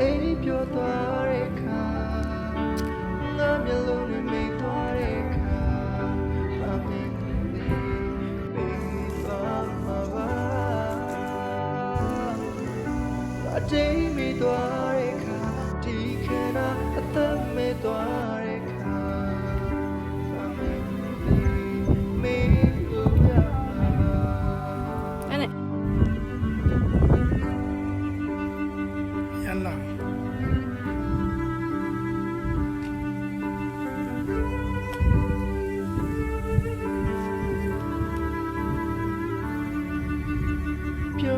အိမ်ပြောသွားတဲ့ခါငါမျက်လုံးတွေမိတ်သွားတဲ့ခါဘာပဲဖြစ်ဖြစ်ပြီးသွားမှာပါအတိတ်မိသွားတဲ့ခါဒီ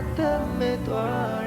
အသက်မဲ့သွား